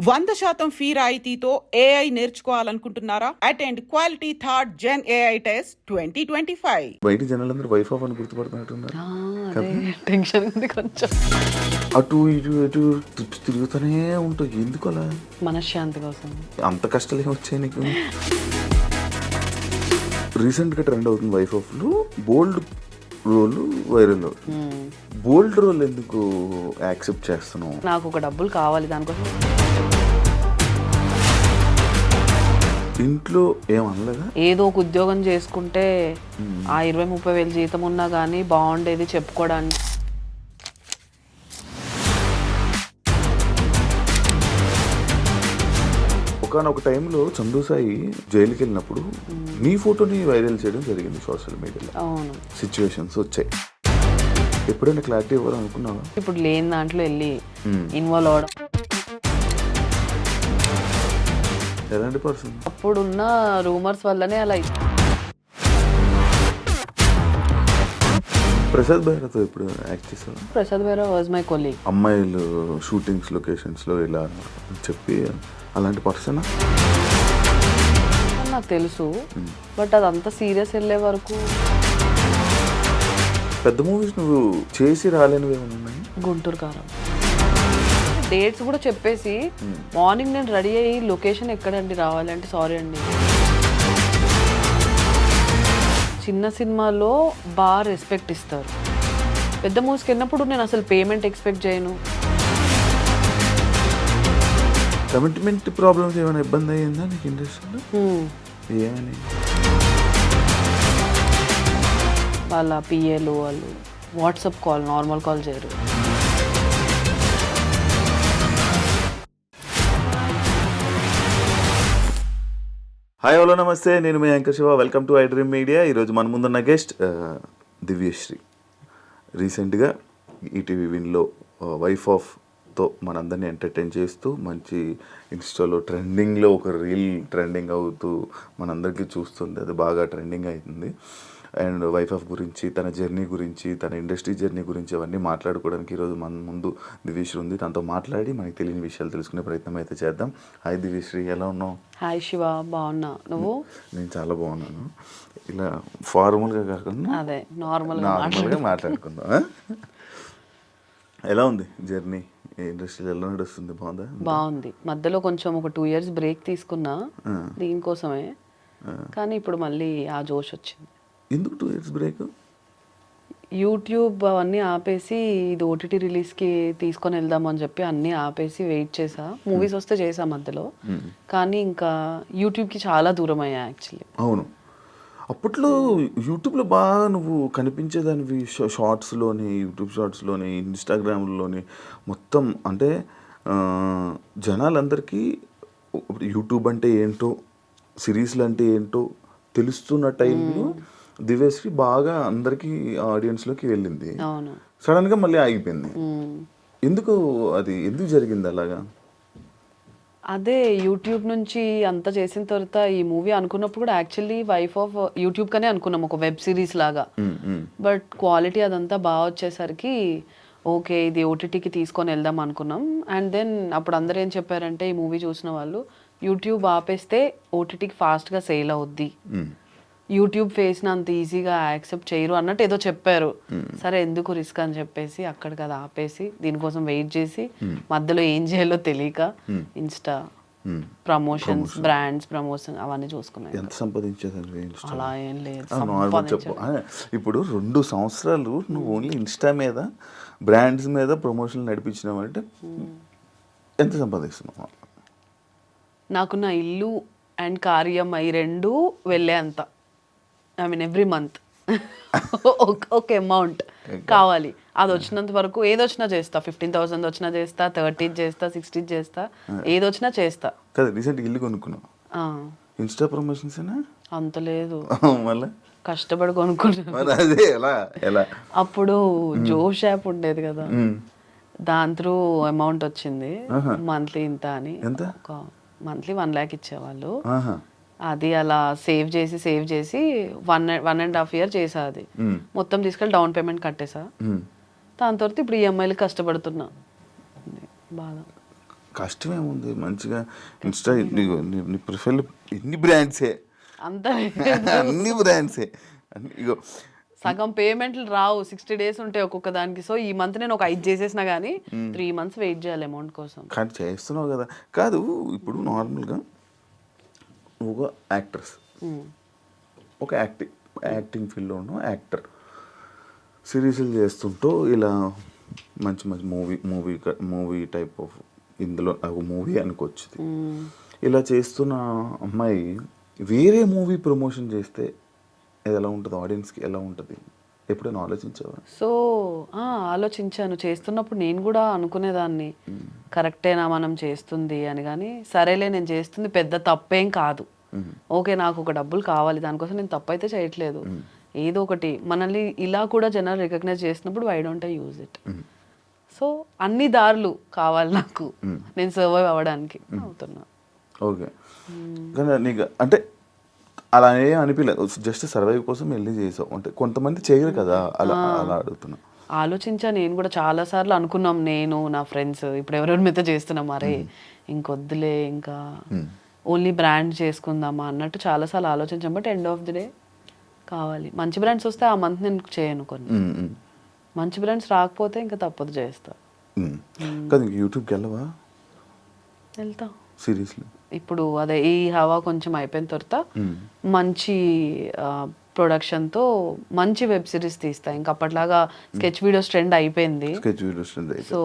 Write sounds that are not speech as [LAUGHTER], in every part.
వంద శాతం ఫీ రాయితీతో AI నేర్చుకోవాలనుకుంటున్నారా? Attend quality third gen AI test twenty twenty five బయట జనాలందరూ వైఫ్ ఆఫ్ అని గుర్తుపడుతున్నట్టున్నారు. ఆ, అదే టెన్షన్ ఉంది కొంచెం. అటు ఇటు ఇటు తిరుగుతూనే ఉంటావు. ఎందుకు అలా మనశ్శాంతి కోసం అంత కష్టాలు ఏమి వచ్చాయి నీకు. [LAUGHS] రీసెంట్గా ట్రెండ్ అవుతుంది వైఫ్ ఆఫ్లో bold role viral. Bold role ఎందుకు యాక్సెప్ట్ చేస్తున్నావు? నాకు ఒక డబ్బులు కావాలి దానికోసం. ఇంట్లో ఏమనలేదా ఏదో ఒక ఉద్యోగం చేసుకుంటే ఆ ఇరవై ముప్పై వేలు జీతం ఉన్నా కానీ బాగుండేది చెప్పుకోవడానికి. ఒకనొక టైంలో చందు సాయి జైలుకి వెళ్ళినప్పుడు నీ ఫోటోని వైరల్ చేయడం జరిగింది సోషల్ మీడియాలో. అవును. సిచ్యువేషన్స్ వచ్చాయి. ఎప్పుడైనా క్లారిటీ ఇవ్వాలనుకున్నావా? ఇప్పుడు లేని దాంట్లో వెళ్ళి. ఇన్వాల్వ్ అవడం ఎలాంటి పర్సన్ అప్పుడున్న రూమర్స్ వల్లనే అలా ప్రసాద్ బైరాతో ఇప్పుడు యాక్ట్ చేసావా ప్రసాద్ వేరే వాజ్ మై కొలీగ్ అమ్మాయిలు షూటింగ్స్ లొకేషన్స్లో ఇలా చెప్పి అలాంటి పర్సన్ నాకు తెలుసు బట్ అదంతా సీరియస్ వెళ్ళే వరకు. పెద్ద మూవీస్ నువ్వు చేసి రాలేనివి ఏమైనా ఉన్నాయి? గుంటూరు కారం డేట్స్ కూడా చెప్పేసి మార్నింగ్ నేను రెడీ అయ్యి లొకేషన్ ఎక్కడండి రావాలి అంటే సారీ అండి. చిన్న సినిమాలో బాగా రెస్పెక్ట్ ఇస్తారు. పెద్ద మూవీస్కి వెళ్ళినప్పుడు నేను అసలు పేమెంట్ ఎక్స్పెక్ట్ చేయను. కమిట్మెంట్ ప్రాబ్లమ్స్ ఏమైనా ఇబ్బంది అయ్యిందా నీకు ఇండస్ట్రీలో. ఏమని? వాళ్ళ పిఏలు వాళ్ళు వాట్సాప్ కాల్ నార్మల్ కాల్ చేయరు. హాయ్ హలో నమస్తే. నేను మీ anchor Shiva. Welcome to I dream media. ఈరోజు మన ముందున్న గెస్ట్ దివ్యశ్రీ. రీసెంట్గా ఈటీవీ విన్లో వైఫ్ ఆఫ్తో మనందరినీ ఎంటర్టైన్ చేస్తూ మంచి ఇన్స్టాలో ట్రెండింగ్లో ఒక రీల్ ట్రెండింగ్ అవుతూ మనందరికీ చూస్తుంది. అది బాగా ట్రెండింగ్ అవుతుంది అండ్ వైఫ్ ఆఫ్ గురించి తన జర్నీ గురించి తన ఇండస్ట్రీ జర్నీ గురించి అవన్నీ మాట్లాడుకోవడానికి ఈరోజు మన ముందు దివ్యశ్రీ ఉంది. తనతో మాట్లాడి మనకి తెలియని విషయాలు తెలుసుకునే ప్రయత్నం అయితే చేద్దాం. హాయ్ దివ్యశ్రీ ఎలా ఉన్నావు? హాయ్ శివ బాగున్నా. నువ్వు? నేను చాలా బాగున్నాను. ఇలా ఫార్మల్గా కాకుండా అదే నార్మల్ నార్మల్గా మాట్లాడుకుందాం? ఎలా ఉంది జర్నీ ఇండస్ట్రీలో ఎలా నడుస్తుంది? బాగుందా? బాగుంది. మధ్యలో కొంచెం ఒక టూ ఇయర్స్ బ్రేక్ తీసుకున్నా దీనికోసమే. కానీ ఇప్పుడు మళ్ళీ ఆ జోష్ వచ్చింది. ఎందుకు టూ ఇయర్స్ బ్రేక్ యూట్యూబ్ అవన్నీ ఆపేసి ఇది ఓటీటీ రిలీజ్కి తీసుకొని వెళ్దాం అని చెప్పి అన్నీ ఆపేసి వెయిట్ చేసా. మూవీస్ వస్తే చేసా మధ్యలో. కానీ ఇంకా యూట్యూబ్కి చాలా దూరం అయ్యా యాక్చువల్లీ అవును. అప్పట్లో యూట్యూబ్లో బాగా నువ్వు కనిపించేదానివి షార్ట్స్లోని యూట్యూబ్ షార్ట్స్లోని ఇన్స్టాగ్రామ్లోని మొత్తం అంటే జనాలందరికీ యూట్యూబ్ అంటే ఏంటో సిరీస్లు అంటే ఏంటో తెలుస్తున్న టైంలో దివ్యశ్రీ బాగా అందరికీ ఆడియన్స్లోకి వెళ్ళింది. సడన్గా మళ్ళీ ఆగిపోయింది. ఎందుకు అది ఎందుకు జరిగింది అలాగా? అదే యూట్యూబ్ నుంచి అంత చేసిన తర్వాత ఈ మూవీ అనుకున్నప్పుడు కూడా యాక్చువల్లీ వైఫ్ ఆఫ్ యూట్యూబ్ కనే అనుకున్నాం ఒక వెబ్ సిరీస్ లాగా. బట్ క్వాలిటీ అదంతా బాగా వచ్చేసరికి ఓకే ఇది ఓటీటీకి తీసుకొని వెళ్దాం అనుకున్నాం. అండ్ దెన్ అప్పుడు అందరూ ఏం చెప్పారంటే ఈ మూవీ చూసిన వాళ్ళు యూట్యూబ్ ఆపేస్తే ఓటీటీకి ఫాస్ట్గా సేల్ అవుద్ది. యూట్యూబ్ ఫేస్ని అంత ఈజీగా యాక్సెప్ట్ చేయరు అన్నట్టు ఏదో చెప్పారు. సరే ఎందుకు రిస్క్ అని చెప్పేసి అక్కడికి అది ఆపేసి దీనికోసం వెయిట్ చేసి మధ్యలో ఏం చేయాలో తెలియక Insta um. Promotions brands promotion అవన్నీ చూసుకున్నాయి. ఎంత సంపాదించేదాన్ని ఇన్స్టా? అలా ఏం లేదు చెప్పు. ఇప్పుడు రెండు సంవత్సరాలు నువ్వు ఓన్లీ ఇన్స్టా మీద బ్రాండ్స్ మీద ప్రమోషన్ నడిపించినావు అంటే ఎంత సంపాదిస్తున్నావు? నాకు నా ఇల్లు అండ్ కార్యం ఈ రెండు వెళ్ళే అంత. ఐ మీన్ ఎవ్రీ మంత్ ఒక అమౌంట్ కావాలి. అది వచ్చినంత వరకు ఏది వచ్చినా చేస్తా. ఫిఫ్టీన్ థౌసండ్ వచ్చినా చేస్తా థర్టీన్ చేస్తా సిక్స్టీన్ చేస్తా. ఏది వచ్చినా చేస్తా. కదా రీసెంట్ ఇల్లు కొనుక్కున్నావు. ఆ, ఇన్స్టా ప్రమోషన్స్ అంత లేదు. [LAUGHS] మళ్ళీ? కష్టపడి కొనుక్కున్నాను అప్పుడు జోష్ యాప్ ఉండేది కదా. ఉమ్. దాని త్రూ అమౌంట్ వచ్చింది. మంత్లీ ఇంత అని. మంత్లీ వన్ ల్యాక్ ఇచ్చేవాళ్ళు. అది అలా సేవ్ చేసి సేవ్ చేసి one one and half year చేసా అది. మొత్తం తీసుకెళ్ళి డౌన్ పేమెంట్ కట్టేసా. దాని తర్వాత ఇప్పుడు ఈఎంఐలు కష్టపడుతున్నా. బాధ. కష్టమేముంది? మంచిగా ఇన్స్టా నీ- ప్రొఫైల్ ఎన్ని బ్రాండ్సే? అంత [LAUGHS] అన్ని బ్రాండ్సే. ఇగో సగం పేమెంట్లు రావు. సిక్స్టీ డేస్ ఉంటాయి ఒక్కొక్క దానికి. సో ఈ మంత్ నేను ఒక ఐదు చేసేసినా కానీ త్రీ మంత్స్ వెయిట్ చేయాలి అమౌంట్ కోసం. కానీ చేస్తున్నావు కదా. కాదు ఇప్పుడు నార్మల్గా ఒక యాక్ట్రెస్. ఒక యాక్టింగ్ యాక్టింగ్ ఫీల్డ్లో ఉన్న యాక్టర్ సిరీస్లు చేస్తుంటూ ఇలా మంచి మంచి movie movie movie type of ఇందులో ఒక మూవీ అనుకోవచ్చు Hmm. ఇలా చేస్తున్న అమ్మాయి వేరే మూవీ ప్రమోషన్ చేస్తే అది ఎలా ఉంటుంది ఆడియన్స్కి ఎలా ఉంటుంది ఎప్పుడైనా ఆలోచించావా? సో ఆలోచించాను. చేస్తున్నప్పుడు నేను కూడా అనుకునేదాన్ని. కరెక్టేనా మనం చేస్తుంది అని కానీ సరేలే నేను చేస్తుంది పెద్ద తప్పేం కాదు. ఓకే నాకు ఒక డబ్బులు కావాలి. దానికోసం నేను తప్పు అయితే చేయట్లేదు ఏదో ఒకటి. మనల్ని ఇలా కూడా జనాలు రికగ్నైజ్ చేసినప్పుడు why don't I use it so అన్ని దారులు కావాలి నాకు. నేను సర్వైవ్ అవ్వడానికి అవుతున్నా. ఓకే. కానీ నీకు అంటే అలా ఏం అనిపించలేదు జస్ట్ సర్వైవ్ కోసం వెళ్ళి చేసావు. అంటే కొంతమంది చేయరు కదా? అలా అలా అడుగుతున్నా. ఆలోచించా నేను కూడా చాలా సార్లు అనుకున్నాం. నేను నా ఫ్రెండ్స్ ఇప్పుడు ఎవరెవరి మీద చేస్తున్నాం. మరే ఇంకొద్దులే ఇంకా ఓన్లీ బ్రాండ్ చేసుకుందామా అన్నట్టు చాలాసార్లు ఆలోచించాం. But end of the day కావాలి. మంచి బ్రాండ్స్ వస్తే ఆ మంత్ నేను చేయను కొన్ని. మంచి బ్రాండ్స్ రాకపోతే ఇంకా తప్పదు చేస్తా. యూట్యూబ్కి వెళ్ళవా? వెళ్తా. సీరియస్లీ. ఇప్పుడు అదే ఈ హవా కొంచెం అయిపోయిన తర్వాత మంచి ప్రొడక్షన్తో మంచి వెబ్ సిరీస్ తీస్తా. ఇంకా అప్పట్లాగా స్కెచ్ వీడియోస్ ట్రెండ్ అయిపోయింది. స్కెచ్ వీడియోస్ సో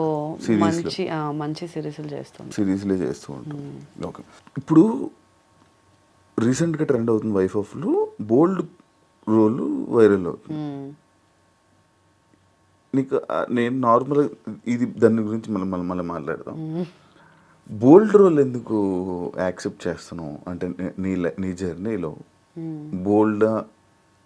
సిరీస్లో. మంచి మంచి సిరీస్లు చేస్తాం సిరీస్లే చేస్తూ ఉంటాం. ఓకే. ఇప్పుడు రీసెంట్గా ట్రెండ్ అవుతుంది వైఫ్ ఆఫ్లో బోల్డ్ రోల్ వైరల్ అవుతుంది. నీకు నేను నార్మల్ ఇది దాని గురించి మనం మళ్ళీ మాట్లాడదాం. బోల్డ్ రోల్ ఎందుకు యాక్సెప్ట్ చేస్తున్నావు? అంటే నీ- నీ జర్నీలో బోల్డ్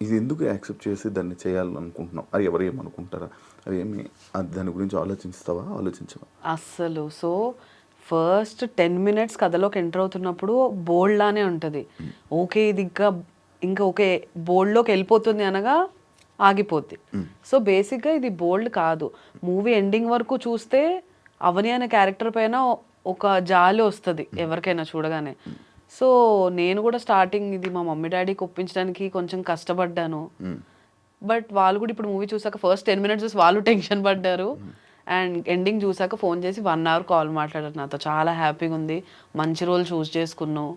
ఇది ఎందుకు యాక్సెప్ట్ చేసి దాన్ని చేయాలనుకుంటున్నావు? అది ఎవరు ఏమనుకుంటారా? అది ఏమి దాని గురించి ఆలోచిస్తావా? ఆలోచించవా? అస్సలు. సో ఫస్ట్ టెన్ మినిట్స్ కథలోకి ఎంటర్ అవుతున్నప్పుడు బోల్డ్ లానే ఉంటుంది ఓకే ఇది ఇంకా ఇంకా ఓకే బోల్డ్లోకి వెళ్ళిపోతుంది అనగా ఆగిపోద్ది. సో బేసిక్గా ఇది బోల్డ్ కాదు. మూవీ ఎండింగ్ వరకు చూస్తే అవని అనే క్యారెక్టర్ పైన ఒక జాలి వస్తుంది ఎవరికైనా చూడగానే. సో నేను కూడా స్టార్టింగ్ ఇది మా మమ్మీ డాడీకి ఒప్పించడానికి కొంచెం కష్టపడ్డాను. బట్ వాళ్ళు కూడా ఇప్పుడు మూవీ చూసాక ఫస్ట్ టెన్ మినిట్స్ చూసి వాళ్ళు టెన్షన్ పడ్డారు. అండ్ ఎండింగ్ చూసాక ఫోన్ చేసి వన్ అవర్ కాల్ మాట్లాడారు నాతో. చాలా హ్యాపీగా ఉంది. మంచి రోల్ చూస్ చేసుకున్నావు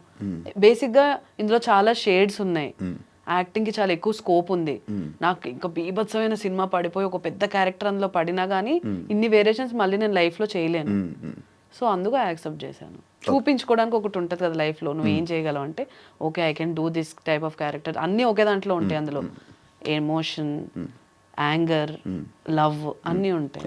బేసిక్గా ఇందులో చాలా షేడ్స్ ఉన్నాయి. యాక్టింగ్కి చాలా ఎక్కువ స్కోప్ ఉంది. నాకు ఇంకా బీభత్సమైన సినిమా పడిపోయి ఒక పెద్ద క్యారెక్టర్ అందులో పడినా కానీ ఇన్ని వేరియేషన్స్ మళ్ళీ నేను లైఫ్లో చేయలేను. సో అందుకు యాక్సెప్ట్ చేశాను. చూపించుకోవడానికి ఒకటి ఉంటుంది కదా లైఫ్లో నువ్వు ఏం చేయగలవు అంటే okay I can do this type of character అన్నీ ఒకే దాంట్లో ఉంటాయి అందులో. ఎమోషన్ యాంగర్ లవ్ అన్నీ ఉంటాయి.